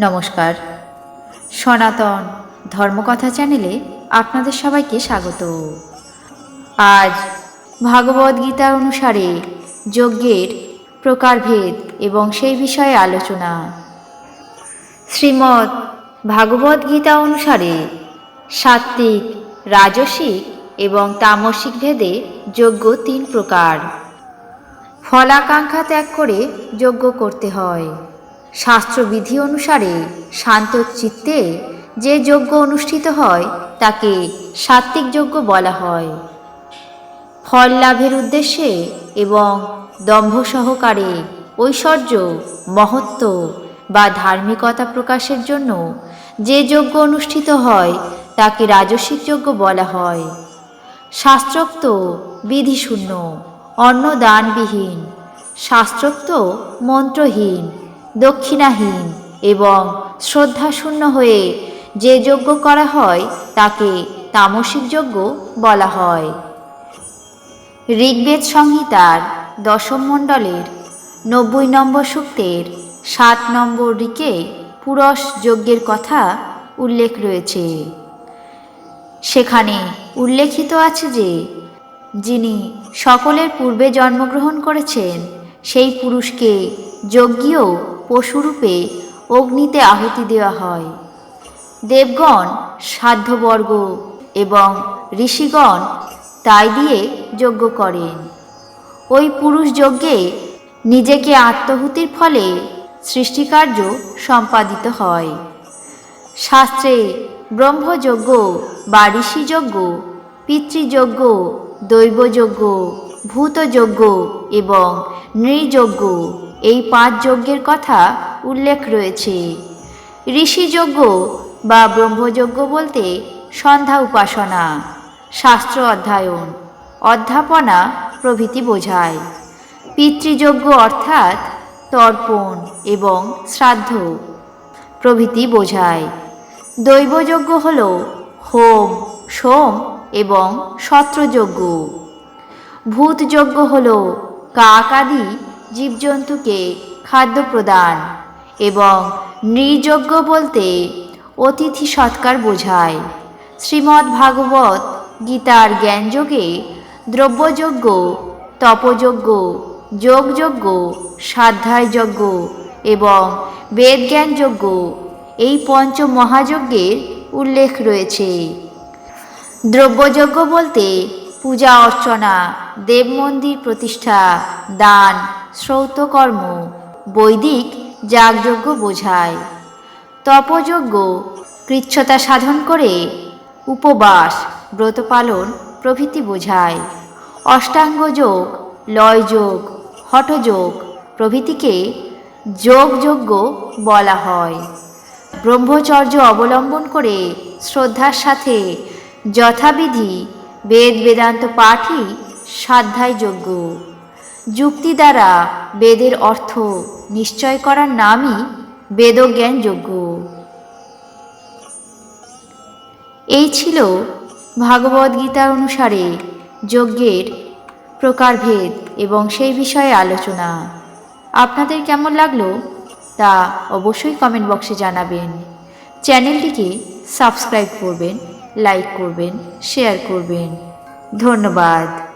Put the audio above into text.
নমস্কার। সনাতন ধর্মকথা চ্যানেলে আপনাদের সবাইকে স্বাগত। আজ ভাগবত গীতা অনুসারে যজ্ঞের প্রকারভেদ এবং সেই বিষয়ে আলোচনা। শ্রীমৎ ভাগবত গীতা অনুসারে সাত্ত্বিক, রাজসিক এবং তামসিক ভেদে যজ্ঞ তিন প্রকার। ফলাকাঙ্ক্ষা ত্যাগ করে যজ্ঞ করতে হয়। শাস্ত্রবিধি অনুসারে শান্ত চিত্তে যে যজ্ঞ অনুষ্ঠিত হয়, তাকে সাত্ত্বিক যজ্ঞ বলা হয়। ফল লাভের উদ্দেশ্যে এবং দম্ভ সহকারে ঐশ্বর্য, মহত্ব বা ধার্মিকতা প্রকাশের জন্য যে যজ্ঞ অনুষ্ঠিত হয়, তাকে রাজসিক যজ্ঞ বলা হয়। শাস্ত্রোক্ত বিধিশূন্য, অন্নদানবিহীন, শাস্ত্রোক্ত মন্ত্রহীন দক্ষিণাহীন এবং শ্রদ্ধাশূন্য হয়ে যে যজ্ঞ করা হয়, তাকে তামসিক যজ্ঞ বলা হয়। ঋগ্বেদ সংহিতার দশম মণ্ডলের নব্বই নম্বর সূক্তের সাত নম্বর ঋকে পুরস যজ্ঞের কথা উল্লেখ রয়েছে। সেখানে উল্লেখিত আছে যে, যিনি সকলের পূর্বে জন্মগ্রহণ করেছেন, সেই পুরুষকে যজ্ঞীয় পশুরূপে অগ্নিতে আহুতি দেওয়া হয়। দেবগণ সাধ্যবর্গ এবং ঋষিগণ তাই দিয়ে যজ্ঞ করেন। ওই পুরুষ যজ্ঞে নিজেকে আত্মহুতির ফলে সৃষ্টিকার্য সম্পাদিত হয়। শাস্ত্রে ব্রহ্মযজ্ঞ বা ঋষিযজ্ঞ, পিতৃযজ্ঞ, দৈবযজ্ঞ, ভূতযজ্ঞ এবং নৃযজ্ঞ এই পাঁচ যজ্ঞের কথা উল্লেখ রয়েছে। ঋষিযজ্ঞ বা ব্রহ্মযজ্ঞ বলতে সন্ধ্যা উপাসনা, শাস্ত্র অধ্যয়ন, অধ্যাপনা প্রভৃতি বোঝায়। পিতৃযজ্ঞ অর্থাৎ তর্পণ এবং শ্রাদ্ধ প্রভৃতি বোঝায়। দৈবযজ্ঞ হল হোম, সোম এবং সত্রযজ্ঞ। ভূতযজ্ঞ হল কাক আদি জীবজন্তুকে খাদ্য প্রদান এবং নৃযজ্ঞ বলতে অতিথি সৎকার বোঝায়। শ্রীমদ্ ভাগবত গীতার জ্ঞানযোগে দ্রব্যযজ্ঞ, তপযজ্ঞ, যোগযজ্ঞ, সাধ্যায়যজ্ঞ এবং বেদজ্ঞানযজ্ঞ এই পঞ্চ মহাযজ্ঞের উল্লেখ রয়েছে। দ্রব্যযজ্ঞ বলতে পূজা অর্চনা দেব মন্দির প্রতিষ্ঠা, দান শ্রৌতকর্ম বৈদিক যাগযজ্ঞ বোঝায়। তপযজ্ঞ, কৃচ্ছতা সাধন করে উপবাস ব্রত পালন প্রভৃতি বোঝায়। অষ্টাঙ্গযোগ, লয়যোগ, হঠযোগ প্রভৃতিকে যোগযজ্ঞ বলা হয়। ব্রহ্মচর্য অবলম্বন করে শ্রদ্ধার সাথে যথাবিধি বেদ বেদান্ত পাঠই সাধ্যায় যোগ্য। যুক্তি দ্বারা বেদের অর্থ নিশ্চয় করার নামই বেদজ্ঞান যোগ্য এই ছিল গীতা অনুসারে যজ্ঞের প্রকারভেদ এবং সেই বিষয়ে আলোচনা। আপনাদের কেমন লাগল তা অবশ্যই কমেন্ট বক্সে জানাবেন। চ্যানেলটিকে সাবস্ক্রাইব করবেন লাইক করবেন শেয়ার করবেন। ধন্যবাদ।